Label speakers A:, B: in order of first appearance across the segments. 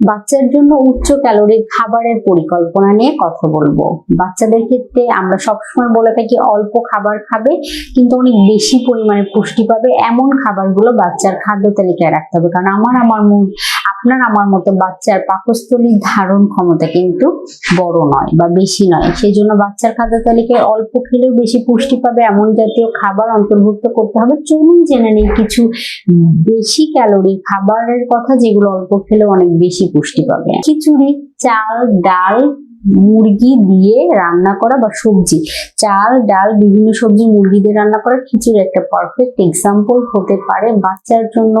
A: বাচ্চার জন্য উচ্চ ক্যালোরির খাবারের পরিকল্পনা নিয়ে কথা বলব। বাচ্চাদের ক্ষেত্রে আমরা সবসময় বলে থাকি, অল্প খাবার খাবে, কিন্তু অনেক বেশি পরিমাণে পুষ্টি পাবে এমন খাবারগুলো বাচ্চার খাদ্য তালিকায় রাখতে হবে। কারণ আমার আমার মন আপনার আমার মতো বাচ্চার পাকস্থলীর ধারণ ক্ষমতা কিন্তু বড় নয় বা বেশি নয়। সেই জন্য বাচ্চার খাদ্য তালিকায় অল্প খেলেও বেশি পুষ্টি পাবে এমন জাতীয় খাবার অন্তর্ভুক্ত করতে হবে। চলুন জেনে নেই কিছু বেশি ক্যালোরি খাবারের কথা যেগুলো অল্প খেলেও অনেক বেশি পুষ্টি পাবে। খিচুড়ি, চাল, ডাল মুরগি দিয়ে রান্না করা বা সবজি, চাল, ডাল, বিভিন্ন সবজি মুরগি দিয়ে রান্না করা খিচুড়ি একটা পারফেক্ট এক্সাম্পল হতে পারে বাচ্চার জন্য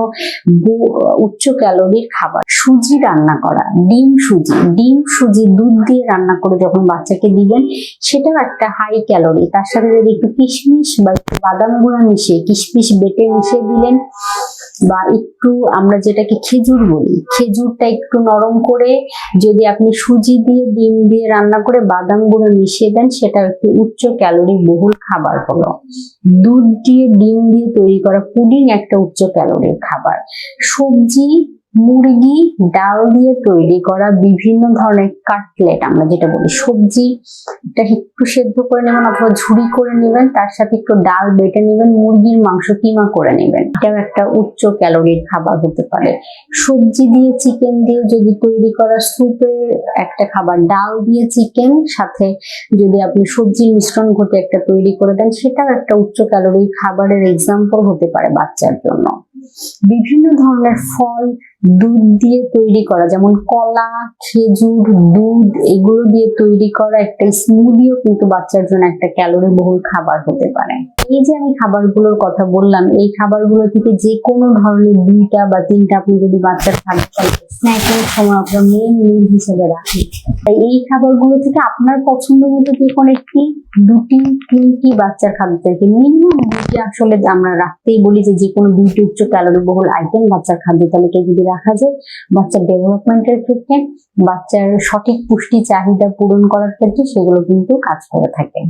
A: উচ্চ ক্যালোরির খাবার। সুজি রান্না করা, ডিম সুজি ডিম সুজি দুধ দিয়ে রান্না করে যখন বাচ্চাকে দিবেন, সেটাও একটা হাই ক্যালোরি তার সাথে যদি একটু কিশমিশ বা একটু বাদাম গুঁড়া মিশিয়ে কিশমিশ বেটে মিশিয়ে দিলেন, বা একটু আমরা যেটাকে খেজুর বলি, খেজুরটা একটু নরম করে যদি আপনি সুজি দিয়ে ডিম দিয়ে রান্না করে বাদাম গুঁড়ো মিশিয়ে দেন, সেটা একটি উচ্চ ক্যালোরি বহুল খাবার হলো। দুধ দিয়ে, ডিম দিয়ে তৈরি করা পুডিং একটা উচ্চ ক্যালোরির খাবার। সবজি মুরগি ডাল দিয়ে তৈরি করা বিভিন্ন ধরনের কাটলেট আমরা যেটা বলি। সবজি এটা একটু সেদ্ধ করে নেবেন অথবা ঝুড়ি করে নেবেন, তার সাথে একটু ডাল বেটে নেবেন, মুরগির মাংস কিমা করে নেবেন। এটাও একটা উচ্চ ক্যালোরির খাবার হতে পারে। সবজি দিয়ে চিকেন দিয়ে যদি তৈরি করা স্যুপের একটা খাবার, ডাল দিয়ে চিকেন, সাথে যদি আপনি সবজির মিশ্রণ ঘটে একটা তৈরি করে দেন, সেটাও একটা উচ্চ ক্যালোরির খাবারের এক্সাম্পল হতে পারে বাচ্চার জন্য। বিভিন্ন ধরনের ফল দুধ দিয়ে তৈরি করা, যেমন কলা, খেজুর, দুধ, এগুলো দিয়ে তৈরি করা একটা স্মুদিও কিন্তু বাচ্চার জন্য একটা ক্যালোরি বহুল খাবার হতে পারে। এই যে আমি খাবারগুলোর কথা বললাম, এই খাবারগুলো থেকে যে কোনো ধরনের দুইটা বা তিনটা আপনি যদি বাচ্চার খাদ্য স্ন্যাকের সময় আপনার মেইন মিল হিসেবে রাখেন তাই এই খাবারগুলো থেকে আপনার পছন্দ মতো যে কোনো একটি, দুটি, তিনটি বাচ্চার খাদ্য তালিকা মিনিমাম দুটি আসলে আমরা রাখতেই বলি যে যে কোনো দুইটি উচ্চ ক্যালোরি বহুল আইটেম বাচ্চার খাদ্য তালিকায় যদি রাখা যায় বাচ্চার ডেভেলপমেন্টের ক্ষেত্রে, বাচ্চার সঠিক পুষ্টি চাহিদা পূরণ করার ক্ষেত্রে সেগুলো কিন্তু কাজ করে থাকে।